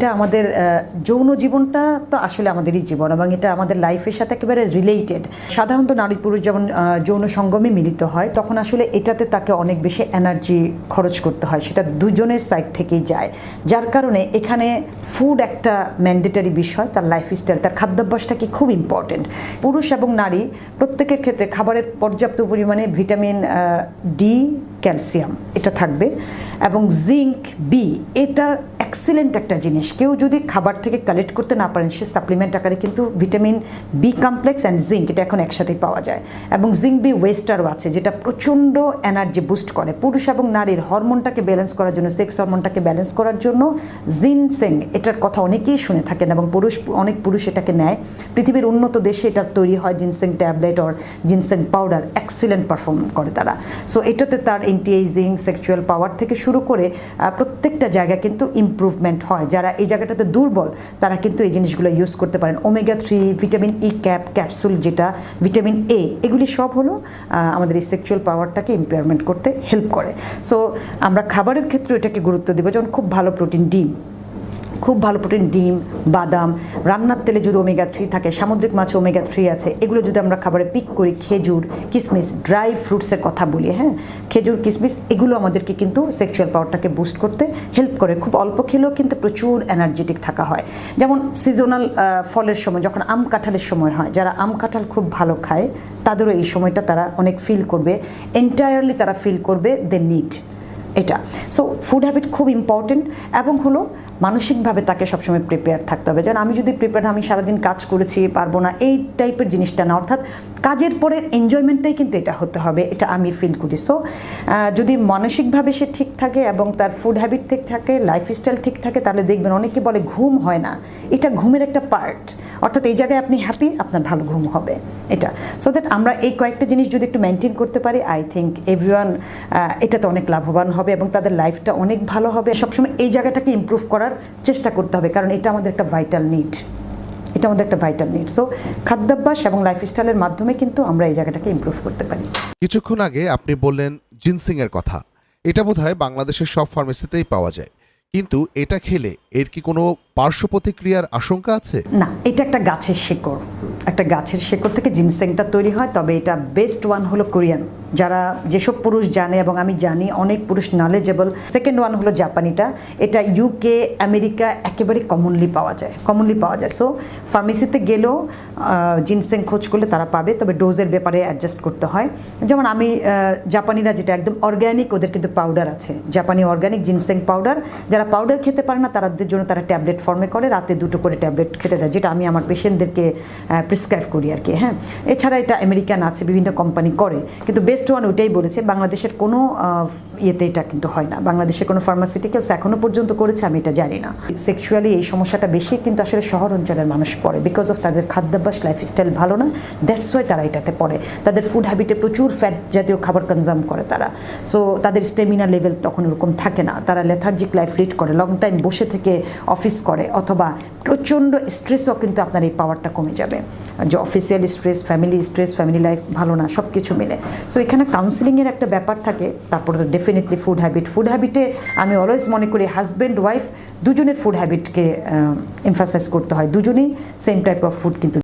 এটা আমাদের যৌন জীবনটা তো আসলে আমাদেরই জীবন এবং এটা আমাদের লাইফের সাথে একেবারে রিলেটেড সাধারণত নারী পুরুষ যেমন যৌন সঙ্গমে মিলিত হয়, তখন আসলে এটাতে তাকে অনেক বেশি এনার্জি খরচ করতে হয়, সেটা দুজনের সাইড থেকেই যায়। যার কারণে এখানে ফুড একটা ম্যান্ডেটারি বিষয়, তার লাইফস্টাইল তার খাদ্যাভ্যাসটা কি খুব ইম্পর্টেন্ট পুরুষ এবং নারী প্রত্যেকের ক্ষেত্রে খাবারের পর্যাপ্ত পরিমাণে ভিটামিন ডি ক্যালসিয়াম এটা থাকবে এবং জিঙ্ক বি এটা এক্সিলেন্ট একটা জিনিস। কেউ যদি খাবার থেকে কালেক্ট করতে না পারেন, সে সাপ্লিমেন্ট আকারে কিন্তু vitamin B complex and zinc এটা এখন একসাথেই পাওয়া যায়। এবং জিঙ্ক বি ওয়েস্টারও আছে, যেটা প্রচণ্ড এনার্জি বুস্ট করে। পুরুষ এবং নারীর হরমোনটাকে ব্যালেন্স করার জন্য সেক্স হরমোনটাকে ব্যালেন্স করার জন্য জিনসেং এটার কথা অনেকেই শুনে থাকেন এবং পুরুষ, অনেক পুরুষ এটাকে নেয়। পৃথিবীর উন্নত দেশে এটা তৈরি হয় ginseng tablet or ginseng powder excellent perform করে তারা। সো এটাতে তার এন্টি এজিং সেক্সুয়াল পাওয়ার থেকে শুরু করে প্রত্যেকটা জায়গা কিন্তু ইমপ্রুভমেন্ট হয়, যারা এই জায়গাটাতে দুর্বল, তারা কিন্তু এই জিনিসগুলো ইউজ করতে পারেন। Omega three vitamin E cap capsule যেটা ভিটামিন এ এগুলি সব হলো আমাদের এই সেক্সুয়াল পাওয়ারটাকে ইম্পেয়ারমেন্ট করতে হেল্প করে। সো আমরা খাবারের ক্ষেত্রে এটাকে গুরুত্ব দেবো, যেমন খুব ভালো প্রোটিন ডিম। খুব ভালো প্রোটিন ডিম, বাদাম, রান্নার তেলে যদি ওমেগা থ্রি থাকে, সামুদ্রিক মাছে ওমেগা থ্রি আছে, এগুলো যদি আমরা খাবারে পিক করি, খেজুর, কিসমিস ড্রাই ফ্রুটসের কথা বলি হ্যাঁ? খেজুর, কিসমিস, এগুলো আমাদেরকে কিন্তু সেক্সুয়াল পাওয়ারটাকে বুস্ট করতে হেল্প করে। খুব অল্প খেলেও কিন্তু প্রচুর এনার্জেটিক থাকা হয়। যেমন সিজনাল ফলের সময়, যখন আম কাঁঠালের সময় হয়, যারা আম কাঁঠাল খুব ভালো খায়, তাদেরও এই সময়টা তারা অনেক ফিল করবে। এন্টায়ারলি তারা ফিল করবে দে নিড এটা। সো ফুড হ্যাবিট খুব ইম্পর্টেন্ট এবং হলো মানসিকভাবে তাকে সবসময় প্রিপেয়ার থাকতে হবে। যেমন আমি যদি প্রিপেয়ার আমি সারাদিন কাজ করেছি, পারব না, এই টাইপের জিনিসটা না। অর্থাৎ কাজের পরে এনজয়মেন্টটাই কিন্তু এটা হতে হবে, এটা আমি ফিল করি। সো যদি মানসিকভাবে সে ঠিক থাকে এবং তার ফুড হ্যাবিট ঠিক থাকে লাইফস্টাইল ঠিক থাকে, তাহলে দেখবেন অনেকে বলে ঘুম হয় না। এটা ঘুমের একটা পার্ট অর্থাৎ এই জায়গায় আপনি হ্যাপি আপনার ভালো ঘুম হবে। এটা। সো দ্যাট আমরা এই কয়েকটা জিনিস যদি একটু মেনটেন করতে পারি আই থিঙ্ক এভরিওয়ান এটাতে অনেক লাভবান হবে এবং তাদের লাইফটা অনেক ভালো হবে। সবসময় এই জায়গাটাকে ইমপ্রুভ করার চেষ্টা করতে হবে, কারণ এটা আমাদের একটা ভাইটাল নিড এটা আমাদের একটা ভাইটাল নিড সো খাদ্যাভ্যাস এবং লাইফস্টাইলের মাধ্যমে কিন্তু আমরা এই জায়গাটাকে ইমপ্রুভ করতে পারি। কিছুক্ষণ আগে আপনি বললেন জিনসিং এর কথা। এটা বোধহয় বাংলাদেশের সব ফার্মেসিতেই পাওয়া যায়। কিন্তু এটা খেলে এর কি কোনো পার্শ্ব প্রতিক্রিয়ার আশঙ্কা আছে? না, এটা একটা গাছের শেকড়। একটা গাছের শেকড় থেকে জিনসেংটা তৈরি হয়, তবে এটা বেস্ট ওয়ান হলো কোরিয়ান। যারা যেসব পুরুষ জানে এবং আমি জানি, অনেক পুরুষ নলেজেবল সেকেন্ড ওয়ান হলো জাপানিটা। এটা ইউকে আমেরিকা একেবারে কমনলি পাওয়া যায় কমনলি পাওয়া যায়। সো ফার্মেসিতে গেলেও জিনসেং খোঁজ করলে তারা পাবে, তবে ডোজের ব্যাপারে অ্যাডজাস্ট করতে হয়। যেমন আমি জাপানিরা যেটা একদম অর্গ্যানিক ওদের কিন্তু পাউডার আছে। জাপানি অর্গ্যানিক জিনসেং পাউডার যারা পাউডার খেতে পারে না, তাদের জন্য তারা ট্যাবলেট ফর্মে করে, রাতে দুটো করে ট্যাবলেট খেতে দেয়, যেটা আমি আমার পেশেন্টদেরকে প্রিসক্রাইব করি আর কি হ্যাঁ? এছাড়া এটা আমেরিকান আছে, বিভিন্ন কোম্পানি করে, কিন্তু বেস্ট ওয়ান ওইটাই বলেছে, বাংলাদেশের কোনো ইয়েতে এটা কিন্তু হয় না। বাংলাদেশের কোনো ফার্মাসিউটিক্যালস এখনও পর্যন্ত করেছে, আমি এটা জানি না। সেক্সুয়ালি এই সমস্যাটা বেশি, কিন্তু আসলে শহর অঞ্চলের মানুষ পড়ে বিকজ অফ তাদের খাদ্যাভ্যাস লাইফস্টাইল ভালো না দ্যাটস ওয়াই তারা এটাতে পড়ে। তাদের ফুড হ্যাবিটে প্রচুর ফ্যাট জাতীয় খাবার কনজাম করে তারা। সো তাদের স্টেমিনা লেভেল তখন ওরকম থাকে না। তারা লেথার্জিক লাইফ লিড করে লং টাইম বসে থেকে অফিস করে, অথবা প্রচণ্ড স্ট্রেসও কিন্তু আপনার এই পাওয়ারটা কমে যাবে। যে official stress family stress family life ভালো না সব কিছু মিলে। সো এখানে কাউন্সিলিংয়ের একটা ব্যাপার থাকে, তারপরে তো ডেফিনেটলি ফুড হ্যাবিট ফুড হ্যাবিটে আমি অলওয়েজ মনে করি হাজব্যান্ড ওয়াইফ দুজনের ফুড হ্যাবিটকে এমফাসাইজ করতে হয়। দুজনেই সেম টাইপ অফ ফুড কিন্তু